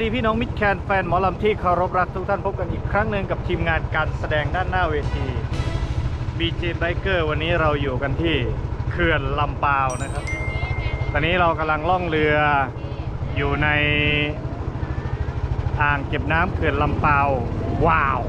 ดีพี่น้องมิตรแคนแฟนหมอลำที่เคารพรักทุกท่านพบกันอีกครั้งหนึ่งกับทีมงานการแสดงด้านหน้าเวที BJ Biker วันนี้เราอยู่กันที่เขื่อนลำปาวนะครับ ตอนนี้เรากำลังล่องเรืออยู่ในอ่างเก็บน้ำเขื่อนลำปาวว้าว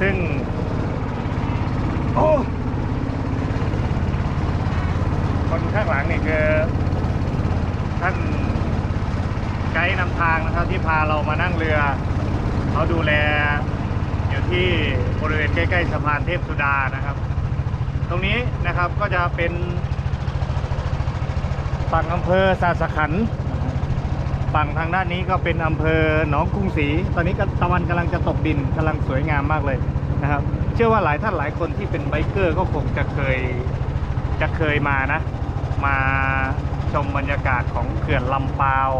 ซึ่ง โอ้ คนข้างหลังนี่คือท่าน กด์นำทางนะครับที่พาเรามานั่งเรือ เขาดูแลอยู่ที่บริเวณใกล้ๆสะพานเทพสุดานะครับ ตรงนี้นะครับก็จะเป็นฝั่งอำเภอสาสขันฝั่งทางด้านนี้ก็เป็นอำเภอหนองกรุงศรีตอนนี้ก็ตะวันกำลังจะตกดินกำลังสวยงามมากเลยนะครับ เชื่อว่าหลายท่านหลายคนที่เป็นไบเกอร์ก็คงจะเคยจะเคยมานะ มาชมบรรยากาศของเขื่อนลำปาว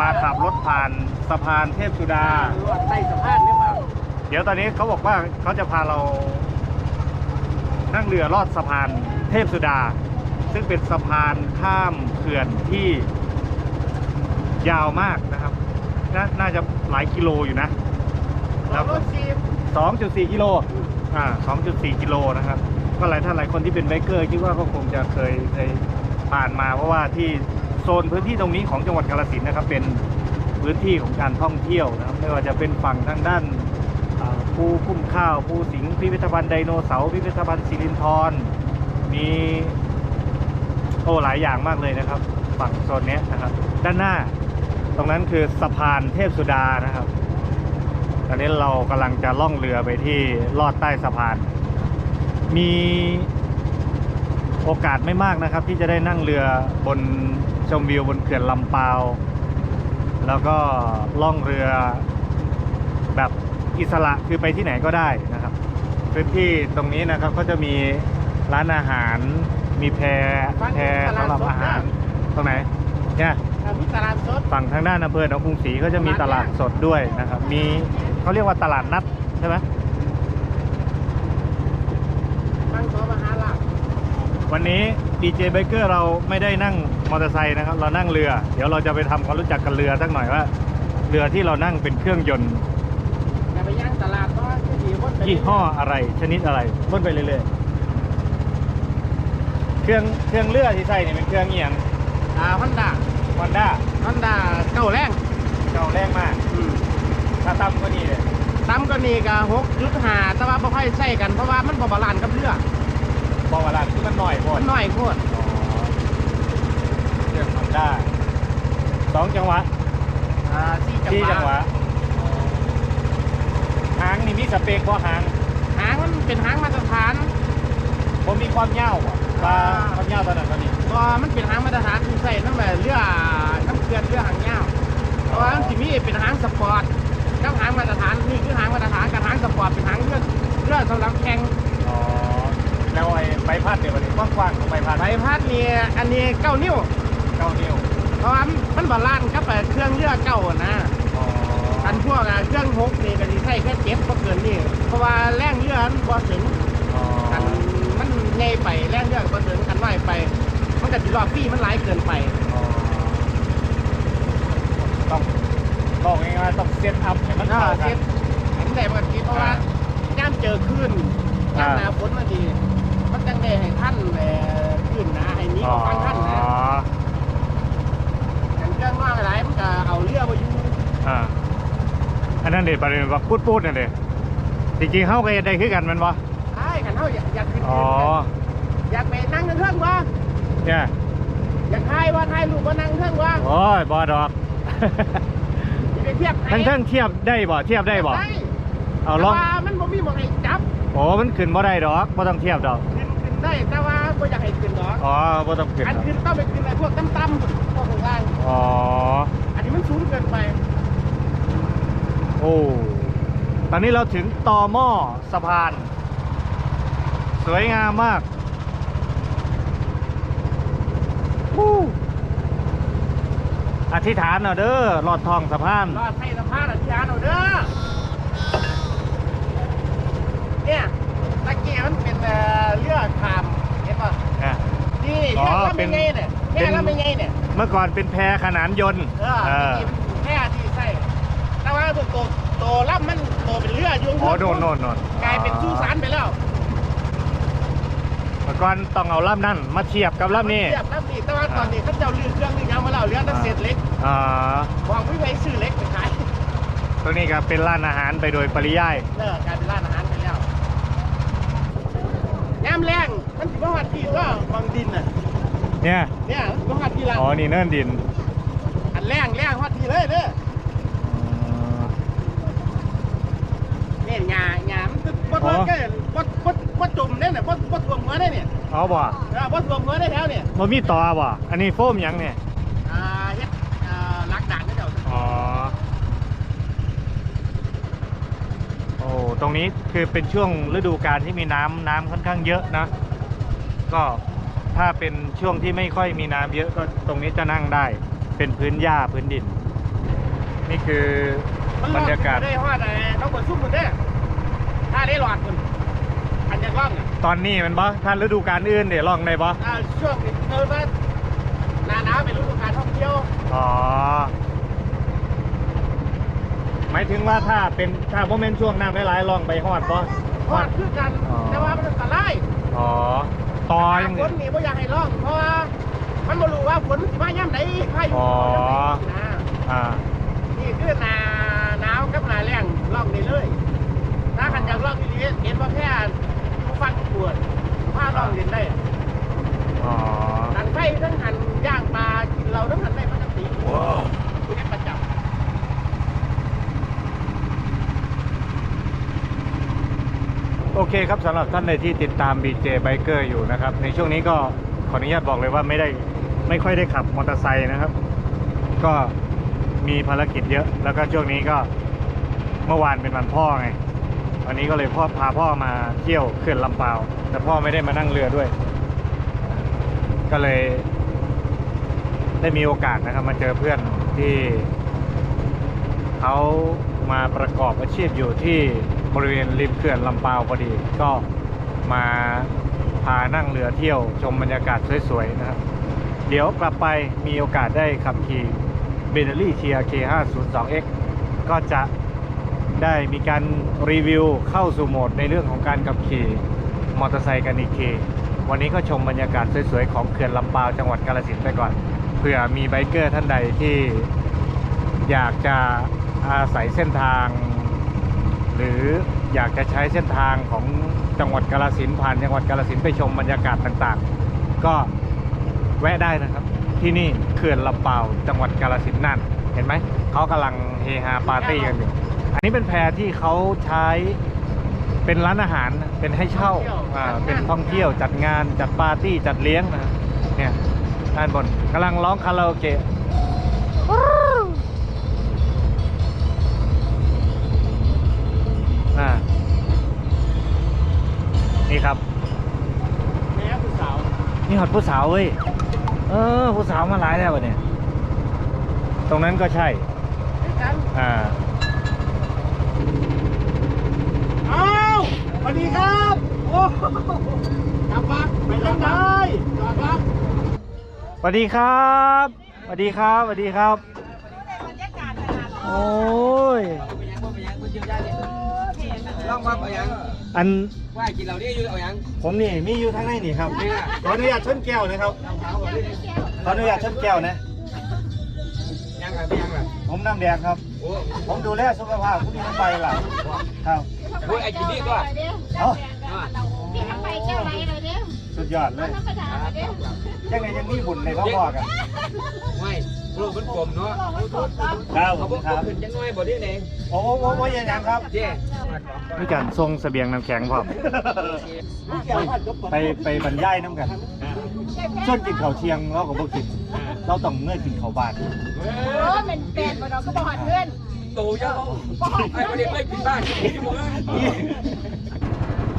มาขับรถผ่านสะพานเทพสุดา ใต้สะพานหรือเปล่าเดี๋ยวตอนนี้เขาบอกว่าเขาจะพาเรา นั่งเรือลอดสะพานเทพสุดา ซึ่งเป็นสะพานข้ามเขื่อนที่ยาวมากนะครับนาน่าจะหลายกิโลอยู่นะแล้วก็ซีม2.4 กิโล อ่า 2.4 กิโลนะครับ ก็หลายท่านหลายคนที่เป็นไบเกอร์คิดว่าก็คงจะเคยเคยผ่านมาเพราะว่าที่ โซนพื้นที่ตรงนี้ของจังหวัดกาฬสินธุ์นะครับ เป็นพื้นที่ของการท่องเที่ยวนะครับไม่ว่าจะเป็นฝั่งทางด้านภูคุ้มข้าวภูสิงห์พิพิธภัณฑ์ไดโนเสาร์พิพิธภัณฑ์สิรินธรมีโอ้หลายอย่างมากเลยนะครับ ฝั่งโซนนี้นะครับ ด้านหน้าตรงนั้นคือสะพานเทพสุดานะครับตอนนี้เรากำลังจะล่องเรือไปที่ลอดใต้สะพาน มีโอกาสไม่มากนะครับ ที่จะได้นั่งเรือบน มวิวบนเขื่อนลำปาว แล้วก็ล่องเรือแบบอิสระคือไปที่ไหนก็ได้นะครับ พื้นที่ตรงนี้นะครับก็จะมีร้านอาหาร มีแพแพสำหรับอาหารตรงไหนเนี่ยมีตลาดสดฝั่งทางด้านอำเภอหนองกรุงศรีก็จะมีตลาดสดด้วยนะครับ มีเขาเรียกว่าตลาดนัดใช่ไหมบางสอมหาลักวันนี้ ดีเจไบเกอร์เราไม่ได้นั่งมอเตอร์ไซค์นะครับ เรานั่งเรือ เดี๋ยวเราจะไปทำความรู้จักกับเรือสักหน่อยว่า เรือที่เรานั่งเป็นเครื่องยนต์อย่าไปย่างตลาดเพราะว่าที่ดีวนไปยี่ห้ออะไร ชนิดอะไรต้นไปเรื่อยๆเครื่องเครื่องเรือที่ใส่เนี่ยเป็นเครื่องเอียงอ่าฮอนด้าฮอนด้าฮอนด้าเก้าแรงเก่าแรงมากถ้าต่ำกว่านี้เลยตั้มก็นี่ก็หกจุดห้าแต่ว่าบ่ค่อยใส่กันเพราะว่ามันบ่บาลานซ์กับเรือ บอกเวลาที่มันหน่อยพอมันน้อยโคตรอ๋อเครื่องฮอนด้าสองจังหวะอ่าสี่จังที่หจังหวะวะหางนี่มีสเปกบ่หางหางมันเป็นหางมาตรฐาน ผมมีความยาวบ่ปลาอ่าความยาวตอนนั้นตอนนี้ก็มันเป็นหางมาตรฐานที่ใส่ตั้งแต่เรือน้ำเกลือนเรือหางยาวเพราะว่ามันสิมีเป็นหางสปอร์ตกับหางมาตรฐานนี่คือหางม นี่อันนี้เก้านิ้ว เก้านิ้วเพราะว่ามันบาลานซ์กับเครื่องเรือเก้านะ อ๋ออันพวกอะเครื่องหกนี่ก็สิใช้แค่เจ็ดก็เกินนี่เพราะว่าแรงเรือมันบ่ถึงอ๋ออันมันใหญ่ไปแรงเรือก็บ่ถึงกันน้อยไป มันก็สิรอบพี่มันหลายเกินไป อ๋อต้องบอกง่ายๆต้องเซตอัพให้มันก็เข้ากัเซ็นตเห็นได้ปกติเพราะว่าย่ามเจอคลื่นย่ามหนาฝนมาดี มันจังได้ให้ท่านเอ่อค ลื่นหนาให้หนี้อ๋อฟังท่านนะกันเครื่องว่างหลายมันก็เอาเรือมาอยู่อ่าอันนั้นเด็ดประเด็นว่าพูดพูดๆนั่นเด็จริงๆเข้าก็เฮ็ดได้คือกันแมันบ่ใช่กันเฮาอยากอยากขึ้นอ๋ออยากไปนั่งเครื่องว่าเนี่ยอยากถ่ายว่าถ่ายรูปว่านั่งเครื่องว่าโอ้ยบ่ดอกสิไปเทียบทั้งทั้งเทียบได้บ่เทียบได้บ่ได้เอาลองแต่ว่ามันบ่มีหมองให้จับ โอ้มันขึ้นบ่ได้ดอกบ่ต้องเทียบดอก ขึ้นขึ้นได้แต่ว่า บ่อยากให้ขึ้นดอกอ๋อบ่ต้องขึ้นอันดอกขึ้นต้องไปขึ้นไอ้พวกต่ำๆพวกข้างล่างอ๋อ อันนี้มันสูงเกินไป โอ้ ตอนนี้เราถึงต่อหม้อสะพาน สวยงามมากวู้อธิษฐานเอาเด้อลอดทองสะพานรอดให้สะพานอธิษฐานเอาเด้อ เนี่ยตะเกียบมันเป็นเอ่อเรือขามเห็นป่ะอะ นี่แม่ลำเป็นไงเนี่ยแม่ลำเป็นไงเนี่ยเมื่อก่อนเป็นแพขนานยนต์เออเแม่ที่ใส่แต่ว่าตัวโตโตลำมันโตเป็นเรืออยุ่ข้างอ๋อโดนโดนโดนกลายเป็นสู้สานไปแล้วเมื่อก่อนต้องเอาลำนั่นมาเทียบกับลำนี้ เทียบลำนี่แต่ว่าตอนนี้เขาเจะเรือเครื่องนี่เขามาเล่าเรือแตั้งเศษเล็กอ่า มองไว้ไว้ซื้อเล็กไปขายตรงนี้ก็เป็นร้านอาหารไปโดยปริยายเออกลายเป็นร้านอาหารไปแล้วแง้มแรง มันถือว่าหัดที่ว่าบางดินน่ะเนี่ยเนี่ยมันถือว่าหัดที่ละอ๋อนี่เนินดินอันแรงแรงหัดที่เลยเด้อเนี่ยหญ้าหญ้ามันตึ๊บดอ๋บอดก็บดบดบดจุ่มเนี่ยน่ะบดบดรวมหัวได้เนี่ยอ๋อบ่เออบดรวมหัวได้แถวเนี่ยมันมีต่อบ่อันนี้โฟมหยังเนี่ยอ่าเฮ็ดอ่าลักด่านก็เจ้าอ๋อโอ้ตรงนี้คือเป็นช่วงฤดูกาลที่มีน้ำน้ำค่อนข้างเยอะนะ ก็ถ้าเป็นช่วงที่ไม่ค่อยมีน้ำเยอะก็ตรงนี้จะนั่งได้ เป็นพื้นหญ้าพื้นดิน นี่คือบรรยากาศได้ฮอดไอ้ต้องบดซุ่มหมดเด้อถ้าได้หลอดคุณอันจะกล้องเนี่ยตอนนี้แมันบ่ถ้าฤดูกาลอื่นเดี๋ยวลองได้บ่อ่าช่วงนี้เออว่าหนาหนาวเป็นฤดูการท่องเที่ยวอ๋อหมายถึงว่าถ้าเป็นถ้าโมเมนต์ช่วงน้ำหลายๆลองไปฮอดบ่ฮอดคือกันอ๋อแต่ว่ามันอันตรายอ๋อ ต่อยังฝนนี่บ่อยากให้ร้องเพราะว่ามันบ่รู้ว่าฝนสิมาย่ำไหนพายุอ๋อ นะ อ่า นี่คือหนาหนาวกับหนาแรงร้องได้เลย ถ้าขันอยากร้องอีหลีเห็นว่าแค่ผู้ฟังปวดผ้าร้องเล่นได้ อ๋อ หันไฟทั้งหันย่างปลากินเราทั้งหันได้ปกติคือให้ประจ โอเคครับสำหรับท่านใดที่ติดตาม BJ Biker อยู่นะครับ ในช่วงนี้ก็ขออนุญาตบอกเลยว่าไม่ได้ไม่ค่อยได้ขับมอเตอร์ไซค์นะครับ ก็มีภารกิจเยอะ แล้วก็ช่วงนี้ก็เมื่อวานเป็นวันพ่อไง วันนี้ก็เลยพ่อพาพ่อมาเที่ยวเขื่อนลำเปาว แต่พ่อไม่ได้มานั่งเรือด้วย ก็เลย ได้มีโอกาสนะครับ มาเจอเพื่อนที่เขามาประกอบอาชีพอยู่ที่ บริเวณริมเขื่อนลำปาวพอดี ก็มาพานั่งเรือเที่ยวชมบรรยากาศสวยๆนะครับ เดี๋ยวกลับไปมีโอกาสได้ขับขี่เบน n ลี่เชีย K502X ก็จะได้มีการรีวิวเข้าสู่โหมดในเรื่องของการขับขี่มอเตอร์ไซค์กันอีกทีวันนี้ก็ชมบรรยากาศสวยๆ ของเขื่อนลำปาวจังหวัดกาฬสินธุ์ไปก่อน เผื่อมีไบเกอร์ท่านใดที่อยากจะอาศัยเส้นทาง หรืออยากจะใช้เส้นทางของจังหวัดกาฬสินผ่านจังหวัดกาฬสินไปชมบรรยากาศต่างๆ ก็แวะได้นะครับ ที่นี่เขื่อนลำเปาวจังหวัดกาฬสินนั่น เห็นไหมเขากำลังเฮฮาปาร์ตี้กันอยู่อันนี้เป็นแพรที่เขาใช้เป็นร้านอาหารเป็นให้เช่าอ่าเป็นท่องเที่ยวจัดงานจัดปาร์ตี้จัดเลี้ยงนะเนี่ยด้านบนกำลังร้องคาราโอเกะ นี่หอดผู้สาวเว้ย เออ ผู้สาวมาหลายแล้ววะเนี่ย ตรงนั้นก็ใช่ด้วยกันอ่าอ้าวสวัสดีครับ โอ้กลับมาไปยังไงจอดปะสวัสดีครับสวัสดีครับสวัสดีครับ โอ้ย ลองมาเอายัง อัน ว่ากินเราได้อยู่เอายังผมนี่มีอยู่ทางไหนนี่ครับขออนุญาตชนแก้วนะครับขออนุญาตชนแก้วนะยังอะไรยังล่ะผมน้ำแดงครับโอ้ผมดูแลสุขภาพผู้นี้ทั้งใบหลังครับโหไอ้กินนี่ก็เอ้าพี่ทำไปแก้วไรเลยเด้อสุดยอดเลยธรรมดาเด้อยังไงยังมีบุญในพ่อพ่อกันไม่ ลูกมันกลมเนาะครับผเขามบอกครับขึ้นจังน้อยบ่ได้เองโอ้โหโอ้โหยังยังครับ เจ้มีการทรงเสบียงน้ำแข็งพร้อมไปไปบรรยายน้ำกันส่วนกินข้าวเชียงเราก็บ่กิน เราต้องเงื่อกินข้าวบ้านโอ้เป็นเป็ดบ่ดอกก็บอกเพื่อนโตเยอะไอ้ประเด็นไม่กินบ้านกินหมดเลย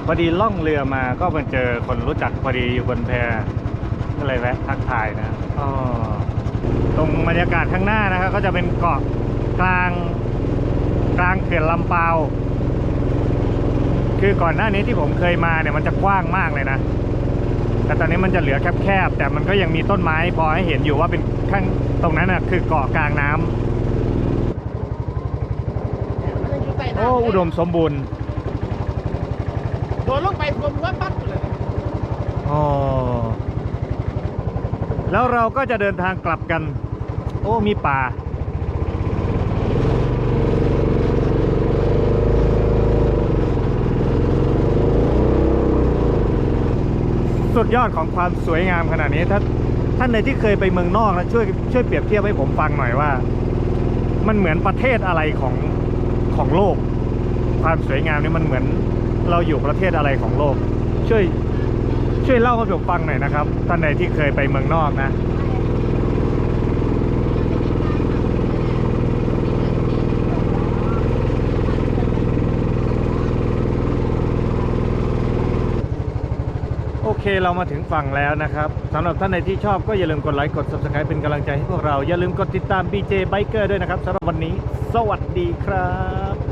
พอดีล่องเรือมาก็มาเจอคนรู้จักพอดีอยู่บนแพก็เลยแวะทักทายนะอ๋อ ตรงบรรยากาศข้างหน้านะครับ ก็จะเป็นเกาะกลางกลางเขื่อนลำปาวคือก่อนหน้านี้ที่ผมเคยมาเนี่ยมันจะกว้างมากเลยนะ แต่ตอนนี้มันจะเหลือแคบๆแต่มันก็ยังมีต้นไม้พอให้เห็นอยู่ว่าเป็นข้างตรงนั้นน่ะคือเกาะกลางน้ำมันยังอยู่ใต้น้ำโอ้อุดมสมบูรณ์โดนลงไปรวมหัวปั๊บเลยอ๋อ แล้วเราก็จะเดินทางกลับกัน โอ้มีป่า สุดยอดของความสวยงามขนาดนี้ถ้าท่านในที่เคยไปเมืองนอกนะช่วยช่วยเปรียบเทียบให้ผมฟังหน่อยว่า มันเหมือนประเทศอะไรของของโลก ความสวยงามนี่มันเหมือนเราอยู่ประเทศอะไรของโลก ช่วย ช่วยเล่าให้ผมฟังหน่อยนะครับ ท่านใดที่เคยไปเมืองนอกนะ โอเคเรามาถึงฝั่งแล้วนะครับสำหรับท่านใดที่ชอบก็อย่าลืมกดไลค์กด subscribe เป็นกำลังใจให้พวกเรา อย่าลืมกดติดตาม BJ Biker ด้วยนะครับสำหรับวันนี้ สวัสดีครับ